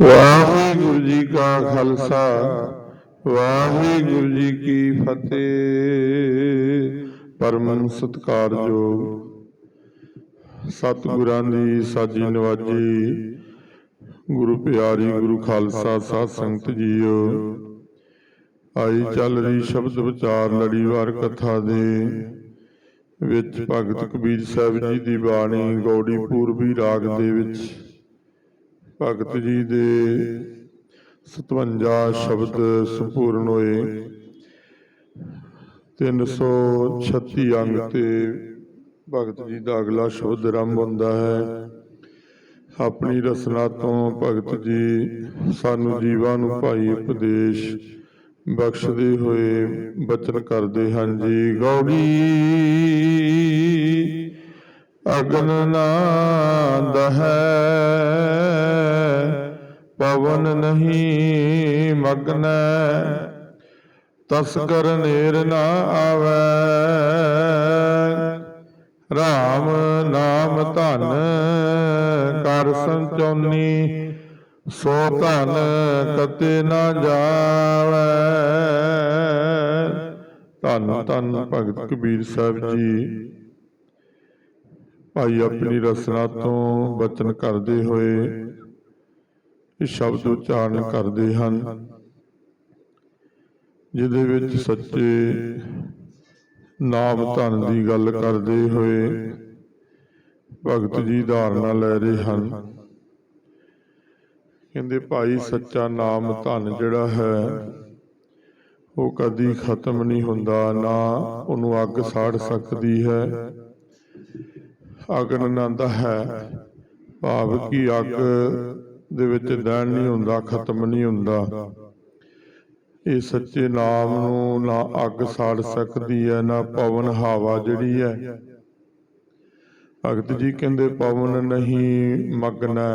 ਵਾਹਿਗੁਰੂ ਜੀ ਕਾ ਖਾਲਸਾ, ਵਾਹਿਗੁਰੂ ਜੀ ਕੀ ਫਤਿਹ। ਪਰਮ ਸਤਿਕਾਰਯੋਗ ਸਤਿਗੁਰਾਂ ਦੀ ਸਾਜੀ ਨਵਾਜੀ, ਗੁਰੂ ਪਿਆਰੀ ਗੁਰੂ ਖਾਲਸਾ ਸਾਧ ਸੰਗਤ ਜੀਓ। ਆਈ ਚੱਲ ਰਹੀ ਸ਼ਬਦ ਵਿਚਾਰ ਲੜੀਵਾਰ ਕਥਾ ਦੇ। ਵਿੱਚ ਭਗਤ ਕਬੀਰ ਸਾਹਿਬ ਜੀ ਦੀ ਬਾਣੀ ਗੌੜੀ ਪੂਰਬੀ ਰਾਗ ਦੇ ਵਿੱਚ। ਭਗਤ ਜੀ ਦੇ 57 ਸ਼ਬਦ ਸੰਪੂਰਨ ਹੋਏ। 336 ਅੰਗ ਤੇ ਭਗਤ ਜੀ ਦਾ ਅਗਲਾ ਸ਼ਬਦ ਆਰੰਭ ਹੁੰਦਾ ਹੈ। ਆਪਣੀ ਰਸਨਾ ਤੋਂ ਭਗਤ ਜੀ ਸਾਨੂੰ ਜੀਵਾਂ ਨੂੰ ਭਾਈ ਉਪਦੇਸ਼ ਬਖਸ਼ਦੇ ਹੋਏ ਬਚਨ ਕਰਦੇ ਹਨ ਜੀ। ਗੌੜੀ ਅਗਨ ਨਾ ਹੈ, ਪਵਨ ਨਹੀਂ ਮਗਨ ਤਸਕਰ ਨੇਰ ਨਾ ਆਵੈ RAM ਨਾਮ ਧਨ ਕਰ ਸੰਚੋਨੀ। ਸੋ ਧਨ ਕਤੇ ਨਾ ਜਾਵੈ। ਧੰਨ ਧੰਨ ਭਗਤ ਕਬੀਰ ਸਾਹਿਬ ਜੀ। ਭਾਈ ਆਪਣੀ ਰਸਨਾ ਤੋਂ ਬਚਨ ਕਰਦੇ ਹੋਏ ਇਹ ਸ਼ਬਦ ਉਚਾਰਨ ਕਰਦੇ ਹਨ, ਜਿਹਦੇ ਵਿੱਚ ਸੱਚੇ ਨਾਮ ਧਨ ਦੀ ਗੱਲ ਕਰਦੇ ਹੋਏ ਭਗਤ ਜੀ ਧਾਰਨਾ ਲੈ ਰਹੇ ਹਨ। ਕਹਿੰਦੇ ਭਾਈ ਸੱਚਾ ਨਾਮ ਧਨ ਜਿਹੜਾ ਹੈ, ਉਹ ਕਦੀ ਖਤਮ ਨਹੀਂ ਹੁੰਦਾ, ਨਾ ਉਹਨੂੰ ਅੱਗ ਸਾੜ ਸਕਦੀ ਹੈ। ਅਗਨ ਆਨੰਦ ਹੈ, ਭਾਵ ਕੀ ਅੱਗ ਦੇ ਵਿੱਚ ਦਹਿਣ ਨਹੀਂ ਹੁੰਦਾ, ਖਤਮ ਨਹੀਂ ਹੁੰਦਾ। ਇਹ ਸੱਚੇ ਨਾਮ ਨੂੰ ਨਾ ਅੱਗ ਸਾੜ ਸਕਦੀ ਹੈ, ਨਾ ਪਵਨ ਹਵਾ ਜਿਹੜੀ ਹੈ। ਭਗਤ ਜੀ ਕਹਿੰਦੇ, ਪਵਨ ਨਹੀਂ ਮਗਨਾ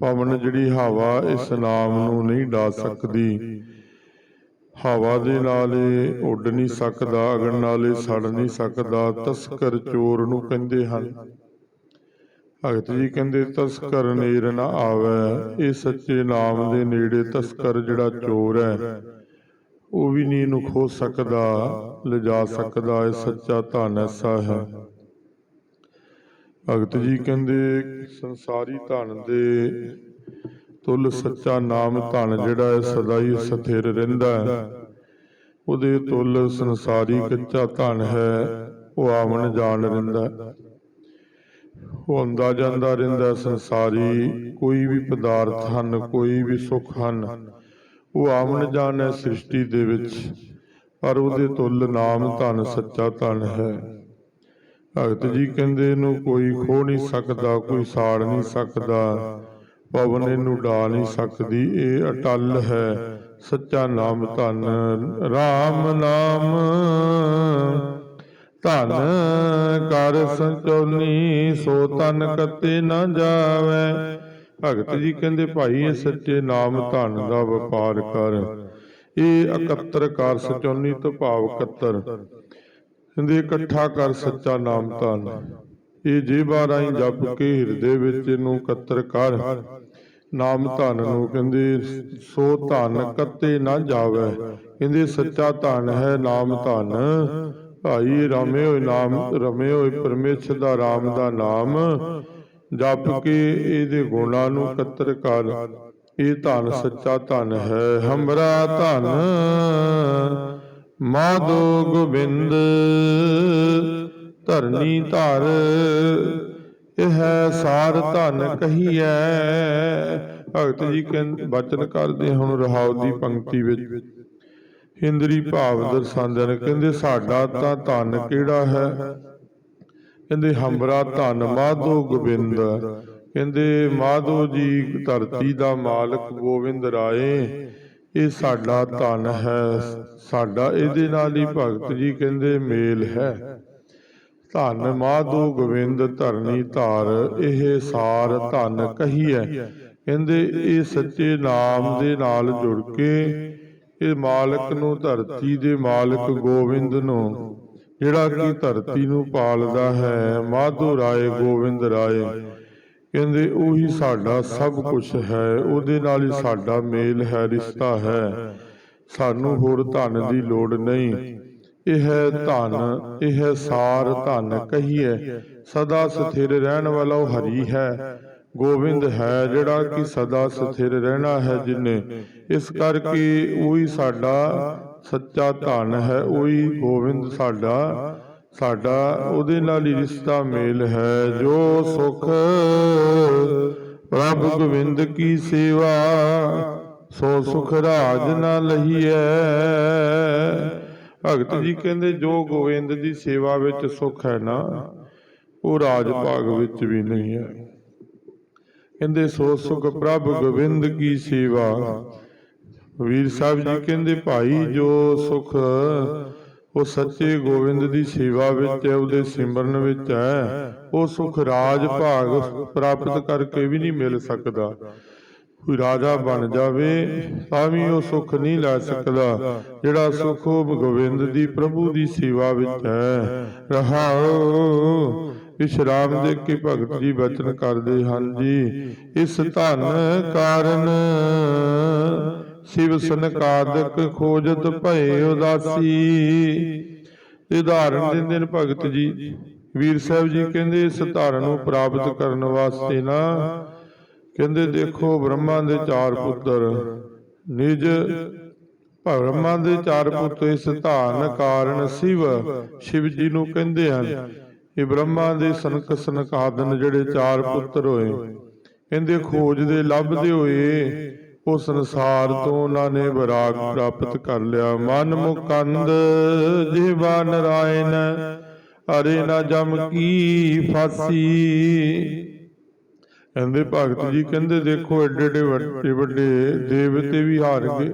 ਪਵਨ ਜਿਹੜੀ ਹਵਾ ਇਸ ਨਾਮ ਨੂੰ ਨਹੀਂ ਡਾ ਸਕਦੀ। ਹਵਾ ਦੇ ਨਾਲ ਇਹ ਉੱਡ ਨਹੀਂ ਸਕਦਾ ਅਗਨ ਨਾਲ ਇਹ ਸੜ ਨਹੀਂ ਸਕਦਾ ਤਸਕਰ ਚੋਰ ਨੂੰ ਕਹਿੰਦੇ ਹਨ। ਭਗਤ ਜੀ ਕਹਿੰਦੇ ਤਸਕਰ ਨੇਰ ਨਾ ਆਵੇ ਇਹ ਸੱਚੇ ਨਾਮ ਦੇ ਨੇੜੇ ਤਸਕਰ ਜਿਹੜਾ ਚੋਰ ਹੈ ਉਹ ਵੀ ਨਹੀਂ ਇਹਨੂੰ ਖੋ ਸਕਦਾ ਲਿਜਾ ਸਕਦਾ ਇਹ ਸੱਚਾ ਧਨ ਐਸਾ ਹੈ। ਭਗਤ ਜੀ ਕਹਿੰਦੇ, ਸੰਸਾਰੀ ਧਨ ਦੇ ਤੁਲ ਸੱਚਾ ਨਾਮ ਧਨ ਜਿਹੜਾ ਹੈ ਸਦਾ ਹੀ ਸਥਿਰ ਰਹਿੰਦਾ ਹੈ। ਉਹਦੇ ਤੁਲ ਸੰਸਾਰੀ ਕੱਚਾ ਧਨ ਹੈ, ਉਹ ਆਵਣ ਜਾਣ ਰਹਿੰਦਾ ਉਹ ਆਉਂਦਾ ਜਾਂਦਾ ਰਹਿੰਦਾ ਸੰਸਾਰੀ ਕੋਈ ਵੀ ਪਦਾਰਥ ਹਨ, ਕੋਈ ਵੀ ਸੁੱਖ ਹਨ, ਉਹ ਆਵਣ ਜਾਣ ਹੈ ਸ੍ਰਿਸ਼ਟੀ ਦੇ ਵਿੱਚ। ਪਰ ਉਹਦੇ ਤੁਲ ਨਾਮ ਧਨ, ਸੱਚਾ ਧਨ ਹੈ। ਭਗਤ ਜੀ ਕਹਿੰਦੇ ਇਹਨੂੰ ਕੋਈ ਖੋ ਨਹੀਂ ਸਕਦਾ ਕੋਈ ਸਾੜ ਨਹੀਂ ਸਕਦਾ। ਪਵਨ ਇਹਨੂੰ ਡਾ ਨਹੀਂ ਸਕਦੀ ਇਹ ਅਟਲ ਹੈ। ਸੱਚਾ ਨਾਮ ਧਨ RAM ਨਾਮ। ਧਨ ਕਰ ਸੰਚੋਨੀ ਸੋ ਤਨ ਕਤੇ ਨਾ ਜਾਵੇ। ਭਗਤ ਜੀ ਕਹਿੰਦੇ ਭਾਈ ਇਹ ਸੱਚੇ ਨਾਮ ਧਨ ਦਾ ਵਪਾਰ ਕਰ। ਇਹ 71 ਕਰ ਸਚੋਨੀ ਤੋਂ ਭਾਵ 71 ਕਹਿੰਦੇ, ਇਕੱਠਾ ਕਰ ਸੱਚਾ ਨਾਮ ਧਨ। ਇਹ ਜੀਵਾ ਰਾਹੀਂ ਜਪ ਕੇ ਹਿਰਦੇ ਵਿੱਚ ਇਹਨੂੰ ਇਕੱਤਰ ਕਰ। ਨਾਮ ਧਨ ਨੂੰ ਕਹਿੰਦੇ, ਸੋ ਧਨ ਕੱਤੇ ਨਾ ਜਾਵੇ। ਕਹਿੰਦੇ, ਸੱਚਾ ਧਨ ਹੈ ਨਾਮ ਧਨ। ਭਾਈ, ਰਮੇ ਹੋਏ ਨਾਮ, ਰਮੇ ਹੋਏ ਪਰਮੇਸ਼ਰ ਦਾ ਰਾਮ ਦਾ ਨਾਮ। ਜਪ ਕੇ ਇਹਦੇ ਗੁਣਾਂ ਨੂੰ ਕਤਰ ਕਰ। ਇਹ ਧਨ ਸੱਚਾ ਧਨ ਹੈ। ਹਮਰਾ ਧਨ। ਮਾਧੋ ਗੋਬਿੰਦ, ਧਰਨੀ ਧਰ, ਇਹ ਸਾਰ ਧਨ ਕਹੀਐ। ਭਗਤ ਜੀ ਕਹਿੰਦੇ ਬਚਨ ਕਰਦੇ ਹੁਣ ਰਹਾਉ ਦੀ ਪੰਕਤੀ ਵਿੱਚ। ਹਿੰਦਰੀ ਭਾਵ ਦਰਸਾਉਂਦੇ ਨੇ ਕਹਿੰਦੇ, ਸਾਡਾ ਤਾਂ ਧਨ ਕਿਹੜਾ ਹੈ? ਕਹਿੰਦੇ ਹੰਬਰਾ ਧਨ ਮਾਧੋ ਗੋਬਿੰਦ। ਕਹਿੰਦੇ, ਮਾਧੋ ਜੀ ਧਰਤੀ ਦਾ ਮਾਲਕ ਗੋਬਿੰਦ ਰਾਏ। ਇਹ ਸਾਡਾ ਧਨ ਹੈ। ਸਾਡਾ ਇਹਦੇ ਨਾਲ ਹੀ ਭਗਤ ਜੀ ਕਹਿੰਦੇ ਮੇਲ ਹੈ। ਧਨ ਮਾਧੋ ਗੋਬਿੰਦ ਧਰਨੀ ਧਾਰ, ਇਹ ਸਾਰ ਧਨ ਕਹੀਐ। ਕਹਿੰਦੇ ਇਹ ਸੱਚੇ ਨਾਮ ਦੇ ਨਾਲ ਜੁੜ ਕੇ ਇਹ ਮਾਲਕ ਨੂੰ ਧਰਤੀ ਦੇ ਮਾਲਕ ਗੋਬਿੰਦ ਨੂੰ, ਜਿਹੜਾ ਕਿ ਧਰਤੀ ਨੂੰ ਪਾਲਦਾ ਹੈ। ਮਾਧੋ ਰਾਏ, ਗੋਬਿੰਦ ਰਾਏ ਕਹਿੰਦੇ ਉਹੀ ਸਾਡਾ ਸਭ ਕੁਝ ਹੈ, ਉਹਦੇ ਨਾਲ ਹੀ ਸਾਡਾ ਮੇਲ ਹੈ, ਰਿਸ਼ਤਾ ਹੈ। ਸਾਨੂੰ ਹੋਰ ਧਨ ਦੀ ਲੋੜ ਨਹੀਂ। ਇਹ ਹੈ ਧਨ, ਇਹ ਹੈ ਸਾਰ ਧਨ ਕਹੀਏ। ਸਦਾ ਸਥਿਰ ਰਹਿਣ ਵਾਲਾ ਉਹ ਹਰੀ ਹੈ। ਗੋਬਿੰਦ ਹੈ ਜਿਹੜਾ ਕਿ ਸਦਾ ਸਥਿਰ ਰਹਿਣਾ ਹੈ ਜਿਨੇ। ਇਸ ਕਰਕੇ ਉਹੀ ਸਾਡਾ ਸੱਚਾ ਧਨ ਹੈ, ਉਹੀ ਗੋਬਿੰਦ ਸਾਡਾ ਸਾਡਾ ਉਹਦੇ ਨਾਲ ਹੀ ਰਿਸ਼ਤਾ ਮੇਲ ਹੈ, ਜੋ ਸੁਖ ਪ੍ਰਭ ਗੋਬਿੰਦ ਕੀ ਸੇਵਾ, ਸੋ ਸੁਖ ਰਾਜ ਨਾ ਲਹੀਐ। ਭਗਤ ਜੀ ਕਹਿੰਦੇ, ਜੋ ਗੋਬਿੰਦ ਦੀ ਸੇਵਾ ਵਿੱਚ ਸੁਖ ਹੈ ਨਾ, ਉਹ ਰਾਜ ਭਾਗ ਵਿੱਚ ਵੀ ਨਹੀਂ ਹੈ। ਕਹਿੰਦੇ, ਸੋ ਸੁਖ ਪ੍ਰਭ ਗੋਬਿੰਦ ਕੀ ਸੇਵਾ। ਵੀਰ ਸਾਹਿਬ ਜੀ ਕਹਿੰਦੇ, ਭਾਈ ਜੋ ਸੁਖ ਉਹ ਸੱਚੇ ਗੋਬਿੰਦ ਦੀ ਸੇਵਾ ਵਿੱਚ ਹੈ ਉਹਦੇ ਸਿਮਰਨ ਵਿੱਚ ਹੈ। ਉਹ ਸੁਖ ਰਾਜ ਭਾਗ ਪ੍ਰਾਪਤ ਕਰਕੇ ਵੀ ਨਹੀਂ ਮਿਲ ਸਕਦਾ। ਕੋਈ ਰਾਜਾ ਬਣ ਜਾਵੇ ਤਾਂ ਵੀ ਉਹ ਸੁਖ ਨਹੀਂ ਲੈ ਸਕਦਾ। ਜਿਹੜਾ ਸੁਖ ਉਹ ਗੋਬਿੰਦ ਦੀ ਪ੍ਰਭੂ ਦੀ ਸੇਵਾ ਵਿੱਚ ਹੈ। ਰਹਾਉ, ਵਿਸ਼ਰਾਮ ਦੇ ਕੇ ਭਗਤ ਜੀ ਬਚਨ ਕਰਦੇ ਹਨ ਜੀ। ਇਸ ਧਨ ਕਾਰਨ ਸਿਵ ਸਨਕਾਦਕ ਖੋਜਤ ਭਏ ਉਦਾਸੀ। ਇਹ ਉਦਾਹਰਣ ਦਿੰਦੇ ਨੇ ਭਗਤ ਜੀ। ਵੀਰ ਸਾਹਿਬ ਜੀ ਕਹਿੰਦੇ ਇਸ ਧਾਰਨ ਨੂੰ ਪ੍ਰਾਪਤ ਕਰਨ ਵਾਸਤੇ ਨਾ। ਕਹਿੰਦੇ ਦੇਖੋ ਬ੍ਰਹਮਾ ਦੇ ਚਾਰ ਪੁੱਤਰ। ਨਿਜ ਬ੍ਰਹਮਾ ਦੇ ਚਾਰ ਪੁੱਤ ਇਸ ਧਾਰਨ ਕਾਰਨ ਸ਼ਿਵ ਸ਼ਿਵ ਜੀ ਨੂੰ ਕਹਿੰਦੇ ਹਨ ਇਹ ਬ੍ਰਹਮਾ ਦੇ ਸਨਕ ਸਨਕਾਦਨ ਜਿਹੜੇ ਚਾਰ ਪੁੱਤਰ ਹੋਏ। ਕਹਿੰਦੇ ਖੋਜਦੇ ਲੱਭਦੇ ਹੋਏ। ਉਹ ਸੰਸਾਰ ਤੋਂ ਉਹਨਾਂ ਨੇ ਵਿਰਾਗ ਪ੍ਰਾਪਤ ਕਰ ਲਿਆ। ਮਨ ਮੁਕੰਦ ਜਿਵਾ ਨਰਾਇਣ ਹਰੇ ਨਾ ਜਮ ਕੀ ਫਾਸੀ। ਕਹਿੰਦੇ ਭਗਤ ਜੀ, ਕਹਿੰਦੇ ਦੇਖੋ ਏਡੇ ਏਡੇ ਵੱਡੇ ਵੱਡੇ ਦੇਵਤੇ ਵੀ ਹਾਰ ਗਏ।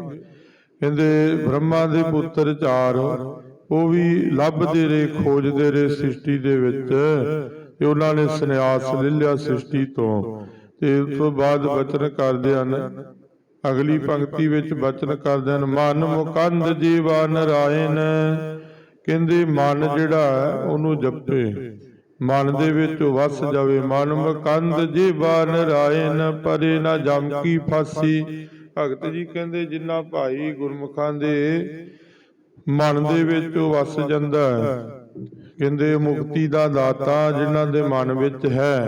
ਕਹਿੰਦੇ ਬ੍ਰਹਮਾ ਦੇ ਪੁੱਤਰ ਚਾਰ, ਉਹ ਵੀ ਲੱਭਦੇ ਰਹੇ, ਖੋਜਦੇ ਰਹੇ ਸ੍ਰਿਸ਼ਟੀ ਦੇ ਵਿੱਚ ਤੇ ਉਹਨਾਂ ਨੇ ਸੰਨਿਆਸ ਲੈ ਲਿਆ ਸ੍ਰਿਸ਼ਟੀ ਤੋਂ ਤੇ ਉਸ ਤੋਂ ਬਾਅਦ ਬਚਨ ਕਰਦੇ ਹਨ ਅਗਲੀ ਪੰਕਤੀ ਵਿੱਚ ਬਚਨ ਕਰਦੇ ਹਨ ਮਨ ਮੁਕੰਦ ਜੀਵਾ ਨਰਾਇਣ। ਕਹਿੰਦੇ ਮਨ ਜਿਹੜਾ ਉਹਨੂੰ ਜਪੇ। ਮਨ ਦੇ ਵਿੱਚ ਵਸ ਜਾਵੇ। ਮਨ ਮੁਕੰਦ ਜੀਵਾ ਨਰਾਇਣ। ਪਰੇ ਨਾ ਜਮ ਕੀ ਫਾਸੀ। ਭਗਤ ਜੀ ਕਹਿੰਦੇ ਜਿੰਨਾ ਭਾਈ ਗੁਰਮੁਖਾਂ ਦੇ ਮਨ ਦੇ ਵਿੱਚ ਵਸ ਜਾਂਦਾ ਹੈ। ਕਹਿੰਦੇ ਮੁਕਤੀ ਦਾ ਦਾਤਾ ਜਿਨ੍ਹਾਂ ਦੇ ਮਨ ਵਿੱਚ ਹੈ।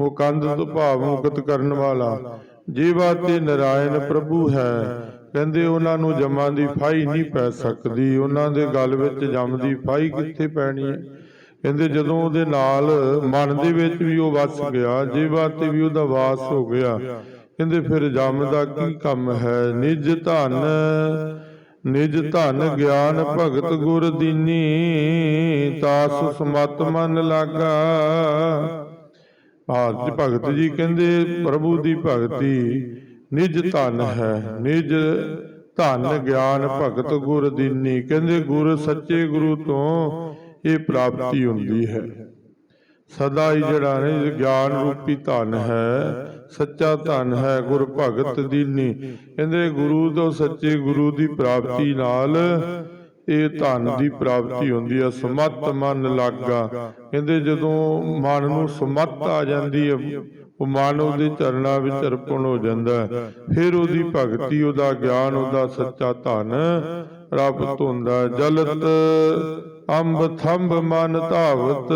ਉਹ ਕੰਧ ਤੋਂ ਭਾਵ ਮੁਕਤ ਕਰਨ ਵਾਲਾ। ਜੀਵਾ ਤੇ ਨਰਾਇਣ ਪ੍ਰਭੂ ਹੈ। ਕਹਿੰਦੇ ਉਹਨਾਂ ਨੂੰ ਜਮਾਂ ਦੀ ਫਾਈ ਨਹੀਂ ਪੈ ਸਕਦੀ। ਉਹਨਾਂ ਦੇ ਗਲ ਵਿੱਚ ਜਮ ਦੀ ਫਾਈ ਕਿੱਥੇ ਪੈਣੀ ਹੈ? ਕਹਿੰਦੇ ਜਦੋਂ ਉਹਦੇ ਨਾਲ ਮਨ ਦੇ ਵਿੱਚ ਵੀ ਉਹ ਵਸ ਗਿਆ ਜੀਵਾ ਤੇ ਵੀ ਉਹਦਾ ਵਾਸ ਹੋ ਗਿਆ। ਕਹਿੰਦੇ ਫਿਰ ਜਮ ਦਾ ਕੀ ਕੰਮ ਹੈ? ਨਿਜ ਧਨ ਨਿਜ ਧਨ ਗਿਆਨ ਭਗਤ ਗੁਰ ਦੀਨੀ, ਤਾਸ ਸਮਤ ਮਨ ਲਾਗਾ। ਭਾਰਤ ਭਗਤ ਜੀ ਕਹਿੰਦੇ, ਪ੍ਰਭੂ ਦੀ ਭਗਤੀ ਨਿਜ ਧਨ ਹੈ, ਨਿਜ ਧਨ ਗਿਆਨ ਭਗਤ ਗੁਰ ਦੀਨੀ। ਕਹਿੰਦੇ, ਗੁਰ ਸੱਚੇ ਗੁਰੂ ਤੋਂ ਇਹ ਪ੍ਰਾਪਤੀ ਹੁੰਦੀ ਹੈ। ਸਦਾ ਹੀ ਜਿਹੜਾ ਨੇ ਗਿਆਨ ਰੂਪੀ ਧਨ ਹੈ, ਸੱਚਾ ਧਨ ਹੈ, ਗੁਰ ਭਗਤ ਦੀਨੀ। ਕਹਿੰਦੇ, ਗੁਰੂ ਤੋਂ ਸੱਚੇ ਗੁਰੂ ਦੀ ਪ੍ਰਾਪਤੀ ਨਾਲ ਇਹ ਧਨ ਦੀ ਪ੍ਰਾਪਤੀ ਹੁੰਦੀ ਹੈ ਸਮਤ ਮਨ ਲਾਗਾ। ਕਹਿੰਦੇ ਜਦੋਂ ਮਨ ਨੂੰ ਸਮਤ ਆ ਜਾਂਦੀ ਹੈ ਉਹ ਮਨ ਉਹਦੇ ਚਰਨਾਂ ਵਿੱਚ ਅਰਪਣ ਹੋ ਜਾਂਦਾ ਹੈ। ਫਿਰ ਉਹਦੀ ਭਗਤੀ ਉਹਦਾ ਗਿਆਨ ਉਹਦਾ ਸੱਚਾ ਧਨ ਪ੍ਰਾਪਤ ਹੁੰਦਾ। ਜਲਤ ਅੰਬ ਥੰਬ ਮਨ ਧਾਵਤ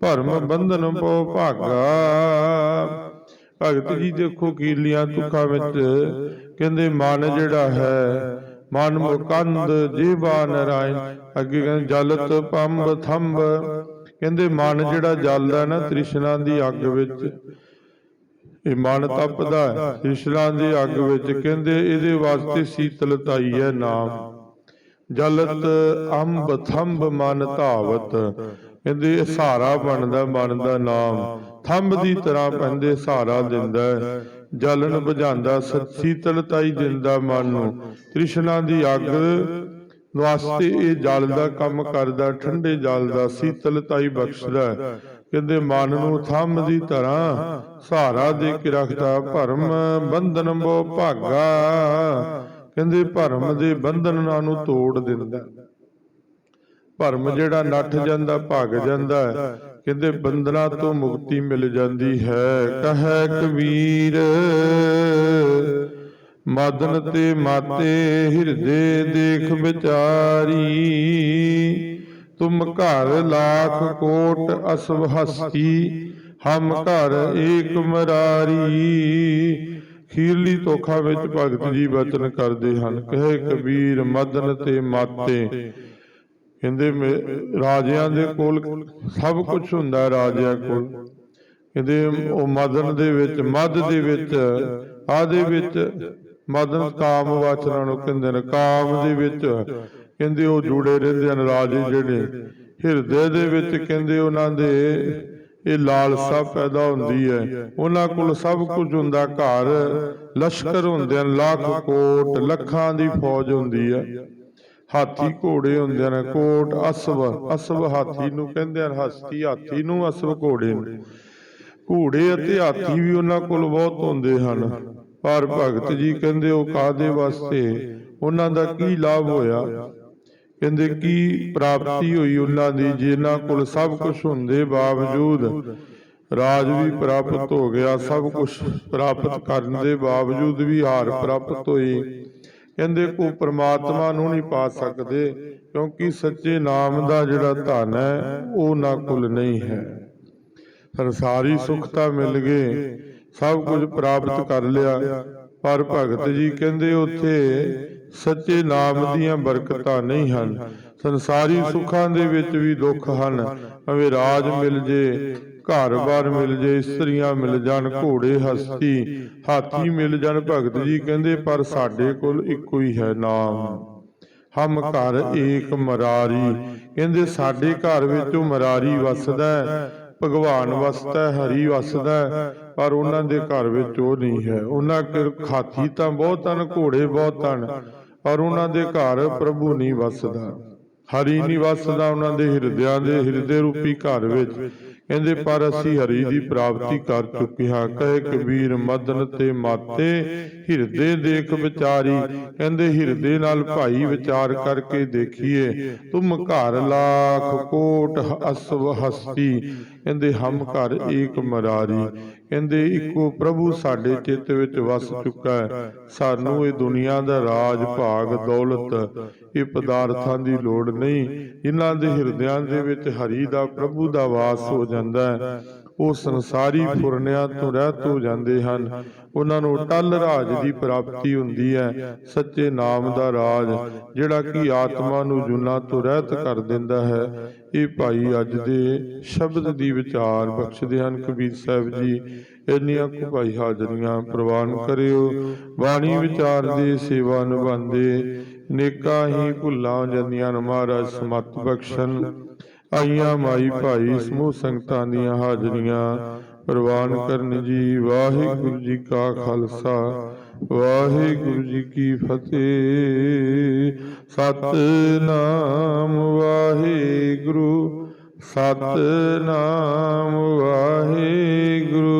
ਭਰਮ ਬੰਧਨ ਪੋ ਭਾਗਾ। ਭਗਤ ਜੀ ਦੇਖੋ ਕੀਲੀਆਂ ਤੁਕਾਂ ਵਿੱਚ ਕਹਿੰਦੇ ਮਨ ਜਿਹੜਾ ਹੈ ਮਨ ਮੁਕੰਦ ਜੀਵਾ ਨਰਾਇਣ। ਅੱਗੇ ਕਹਿੰਦੇ ਜਲਤ ਪੰਬ ਥੰਬ ਕਹਿੰਦੇ ਮਨ ਜਿਹੜਾ ਜਲਦਾ ਨਾ ਤ੍ਰਿਸ਼ਨਾ ਦੀ ਅੱਗ ਵਿੱਚ। ਇਹ ਮਨ ਤਪਦਾ ਹੈ। ਤ੍ਰਿਸ਼ਨਾ ਦੀ ਅੱਗ ਵਿੱਚ ਕਹਿੰਦੇ ਇਹਦੇ ਵਾਸਤੇ ਸੀਤਲਤਾਈ ਹੈ ਨਾਮ। ਜਲਤ ਅੰਬ ਥੰਬ ਮਨ ਧਾਵਤ। ਕਹਿੰਦੇ ਸਹਾਰਾ ਬਣਦਾ ਮਨ ਦਾ ਨਾਮ। ਥੰਬ ਦੀ ਤਰ੍ਹਾਂ ਪੈਂਦੇ ਸਹਾਰਾ ਦਿੰਦਾ ਹੈ ਜਲਨ ਬੁਝਾਉਂਦਾ ਸੀਤਲਤਾਈ ਦਿੰਦਾ ਮਨ ਨੂੰ। ਤ੍ਰਿਸ਼ਨਾ ਦੀ ਅੱਗ ਵਾਸਤੇ ਇਹ ਜਲ ਦਾ ਕੰਮ ਕਰਦਾ, ਠੰਡੇ ਜਲ ਦਾ ਸੀਤਲਤਾਈ ਬਖਸ਼ਦਾ। ਕਹਿੰਦੇ ਮਨ ਨੂੰ ਥੰਮ ਦੀ ਤਰ੍ਹਾਂ ਸਹਾਰਾ ਦੇ ਕੇ ਰੱਖਦਾ, ਭਰਮ ਬੰਧਨ ਬੋ ਭਾਗਾ। ਕਹਿੰਦੇ ਭਰਮ ਦੇ ਬੰਧਨਾਂ ਨੂੰ ਤੋੜ ਦਿੰਦਾ। ਭਰਮ ਜਿਹੜਾ ਨੱਠ ਜਾਂਦਾ, ਭੱਗ ਜਾਂਦਾ ਕਹਿੰਦੇ ਬੰਧਨਾਂ ਤੋਂ ਮੁਕਤੀ ਮਿਲ ਜਾਂਦੀ ਹੈ। ਕਹੈ ਕਬੀਰ, ਮਦਨ ਤੇ ਮਾਤੇ ਹਿਰਦੇ ਦੇਖ ਵਿਚਾਰੀ, ਤੁਮ ਘਰ ਲੱਖ ਕੋਟ ਅਸਵ ਹਸਤੀ, ਹਮ ਘਰ ਏਕ ਮਰਾਰੀ। ਖੀਰਲੀ ਤੋਖਾ ਵਿੱਚ ਭਗਤ ਜੀ ਬਚਨ ਕਰਦੇ ਹਨ। ਕਹੇ ਕਬੀਰ, ਮਦਨ ਤੇ ਮਾਤੇ ਕਹਿੰਦੇ ਮੇ- ਰਾਜਿਆਂ ਦੇ ਕੋਲ ਸਭ ਕੁਝ ਹੁੰਦਾ ਰਾਜਿਆਂ ਕੋਲ। ਕਹਿੰਦੇ ਉਹ ਮਦਨ ਦੇ ਵਿੱਚ ਮਦ ਦੇ ਵਿੱਚ ਆਦੇ ਵਿੱਚ ਮਦਨ ਕਾਮ ਵਾਚਨਾਂ ਨੂੰ ਕਹਿੰਦੇ ਨੇ। ਕਾਮ ਦੇ ਵਿੱਚ ਕਹਿੰਦੇ ਉਹ ਜੁੜੇ ਰਹਿੰਦੇ ਹਨ ਰਾਜੇ ਜਿਹੜੇ। ਹਿਰਦੇ ਦੇ ਵਿੱਚ ਕਹਿੰਦੇ ਉਹਨਾਂ ਦੇ ਇਹ ਲਾਲਸਾ ਪੈਦਾ ਹੁੰਦੀ ਹੈ। ਉਹਨਾਂ ਕੋਲ ਸਭ ਕੁਝ ਹੁੰਦਾ, ਘਰ, ਲਸ਼ਕਰ ਹੁੰਦੇ ਹਨ, ਲੱਖ ਕੋਟ, ਲੱਖਾਂ ਦੀ ਫੌਜ ਹੁੰਦੀ ਹੈ। ਹਾਥੀ ਘੋੜੇ ਹੁੰਦੇ ਨੇ ਕੋਟ ਅਸਵ ਅਸਵ ਹਾਥੀ ਨੂੰ ਕਹਿੰਦੇ ਹਨ ਹਸਤੀ ਹਾਥੀ ਨੂੰ ਅਸਵ ਘੋੜੇ ਨੂੰ। ਘੋੜੇ ਅਤੇ ਹਾਥੀ ਵੀ ਉਹਨਾਂ ਕੋਲ ਬਹੁਤ ਹੁੰਦੇ ਹਨ। ਪਰ ਭਗਤ ਜੀ ਕਹਿੰਦੇ ਉਹ ਕਾਦੇ ਵਾਸਤੇ? ਉਹਨਾਂ ਦਾ ਕੀ ਲਾਭ ਹੋਇਆ? ਕਹਿੰਦੇ ਕੀ ਪ੍ਰਾਪਤੀ ਹੋਈ ਉਹਨਾਂ ਦੀ ਜਿਨ੍ਹਾਂ ਕੋਲ ਸਭ ਕੁਝ ਹੁੰਦੇ ਬਾਵਜੂਦ। ਰਾਜ ਵੀ ਪ੍ਰਾਪਤ ਹੋ ਗਿਆ ਸਭ ਕੁਝ ਪ੍ਰਾਪਤ ਕਰਨ ਦੇ ਬਾਵਜੂਦ ਵੀ ਹਾਰ ਪ੍ਰਾਪਤ ਹੋਈ। ਕਹਿੰਦੇ ਕੋ ਪ੍ਰਮਾਤਮਾ ਨੂੰ ਨਹੀਂ ਪਾ ਸਕਦੇ ਕਿਉਂਕਿ ਸੱਚੇ ਨਾਮ ਦਾ ਜਿਹੜਾ ਧਨ ਹੈ ਉਹ ਨਾ ਕੁਲ ਨਹੀਂ ਹੈ। ਸੰਸਾਰੀ ਸੁੱਖ ਤਾਂ ਮਿਲ ਗਏ। ਸਭ ਕੁਝ ਪ੍ਰਾਪਤ ਕਰ ਲਿਆ। ਪਰ ਭਗਤ ਜੀ ਕਹਿੰਦੇ ਉੱਥੇ ਸੱਚੇ ਨਾਮ ਦੀਆਂ ਬਰਕਤਾਂ ਨਹੀਂ ਹਨ। ਸੰਸਾਰੀ ਸੁੱਖਾਂ ਦੇ ਵਿੱਚ ਵੀ ਦੁੱਖ ਹਨ। ਭਾਵੇਂ ਰਾਜ ਮਿਲ ਜੇ ਘਰ-ਬਾਰ ਮਿਲ ਜੇ ਇਸਤਰੀਆਂ ਮਿਲ ਜਾਣ ਘੋੜੇ ਹਸਤੀ ਹਾਥੀ ਮਿਲ ਜਾਣ ਭਗਤ ਜੀ ਕਹਿੰਦੇ ਪਰ ਸਾਡੇ ਕੋਲ ਇੱਕੋ ਹੀ ਹੈ ਨਾਮ। ਹਮ ਘਰ ਏਕ ਮਰਾਰੀ। ਕਹਿੰਦੇ ਸਾਡੇ ਘਰ ਵਿੱਚ ਉਹ ਮਰਾਰੀ ਵਸਦਾ ਹੈ। ਭਗਵਾਨ ਵਸਦਾ ਹੈ ਹਰੀ ਵਸਦਾ ਹੈ। ਪਰ ਉਹਨਾਂ ਦੇ ਘਰ ਵਿੱਚ ਉਹ ਨਹੀਂ ਹੈ। ਉਹਨਾਂ ਕੋਲ ਖਾਤੀ ਤਾਂ ਬਹੁਤ ਹਨ ਘੋੜੇ ਬਹੁਤ ਹਨ। ਪਰ ਉਹਨਾਂ ਦੇ ਘਰ ਪ੍ਰਭੂ ਨਹੀਂ ਵਸਦਾ। ਹਰੀ ਨਹੀਂ ਵਸਦਾ ਉਹਨਾਂ ਦੇ ਹਿਰਦਿਆਂ ਦੇ ਹਿਰਦੇ ਰੂਪੀ ਘਰ ਵਿੱਚ। ਕਹਿੰਦੇ ਪਰ ਅਸੀਂ ਹਰੀ ਦੀ ਪ੍ਰਾਪਤੀ ਕਰ ਚੁੱਕੇ ਹਾਂ। ਕਹੇ ਕਬੀਰ ਮਦਨ ਤੇ ਮਾਤੇ ਹਿਰਦੇ ਦੇਖ ਵਿਚਾਰੀ। ਕਹਿੰਦੇ ਹਿਰਦੇ ਨਾਲ ਭਾਈ ਵਿਚਾਰ ਕਰਕੇ ਦੇਖੀਏ। ਤੁਮ ਘਰ ਲੱਖ ਕੋਟ ਅਸਵ ਹਸਤੀ। ਕਹਿੰਦੇ ਹਮ ਘਰ ਏਕ ਮਰਾਰੀ। ਕਹਿੰਦੇ ਇੱਕੋ ਪ੍ਰਭੂ ਸਾਡੇ ਚਿੱਤ ਵਿੱਚ ਵਸ ਚੁੱਕਾ ਹੈ। ਸਾਨੂੰ ਇਹ ਦੁਨੀਆ ਦਾ ਰਾਜ ਭਾਗ ਦੌਲਤ ਇਹ ਪਦਾਰਥਾਂ ਦੀ ਲੋੜ ਨਹੀਂ। ਇਹਨਾਂ ਦੇ ਹਿਰਦਿਆਂ ਦੇ ਵਿੱਚ ਹਰੀ ਦਾ ਪ੍ਰਭੂ ਦਾ ਵਾਸ ਹੋ ਜਾਂਦਾ ਹੈ। ਉਹ ਸੰਸਾਰੀ ਫੁਰਨਿਆਂ ਤੋਂ ਰਹਿਤ ਹੋ ਜਾਂਦੇ ਹਨ। ਉਹਨਾਂ ਨੂੰ ਟਲ ਰਾਜ ਦੀ ਪ੍ਰਾਪਤੀ ਹੁੰਦੀ ਹੈ। ਸੱਚੇ ਨਾਮ ਦਾ ਰਾਜ ਜਿਹੜਾ ਕਿ ਆਤਮਾ ਨੂੰ ਜੁਨਾ ਤੋਂ ਰਹਿਤ ਕਰ ਦਿੰਦਾ ਹੈ। ਇਹ ਭਾਈ ਅੱਜ ਦੇ ਸ਼ਬਦ ਦੀ ਵਿਚਾਰ ਬਖਸ਼ਦੇ ਹਨ ਕਬੀਰ ਸਾਹਿਬ ਜੀ। ਇੰਨੀਆਂ ਕੁ ਭਾਈ ਹਾਜ਼ਰੀਆਂ ਪ੍ਰਵਾਨ ਕਰਿਓ। ਬਾਣੀ ਵਿਚਾਰ ਦੇ ਸੇਵਾ ਨਿਭਾਉਂਦੇ। ਨੇਕਾਂ ਹੀ ਭੁੱਲਾਂ ਜਾਂਦੀਆਂ ਨੂੰ ਮਹਾਰਾਜ ਸਮਤ ਬਖਸ਼ਣ। ਆਈਆਂ ਮਾਈ ਭਾਈ ਸਮੂਹ ਸੰਗਤਾਂ ਦੀਆਂ ਹਾਜ਼ਰੀਆਂ, ਪ੍ਰਵਾਨ ਕਰਨ ਜੀ ਵਾਹਿਗੁਰੂ ਜੀ ਕਾ ਖਾਲਸਾ, ਵਾਹਿਗੁਰੂ ਜੀ ਕੀ ਫਤਿਹ। ਸਤਨਾਮ ਵਾਹਿਗੁਰੂ ਸਤਨਾਮ ਵਾਹਿਗੁਰੂ।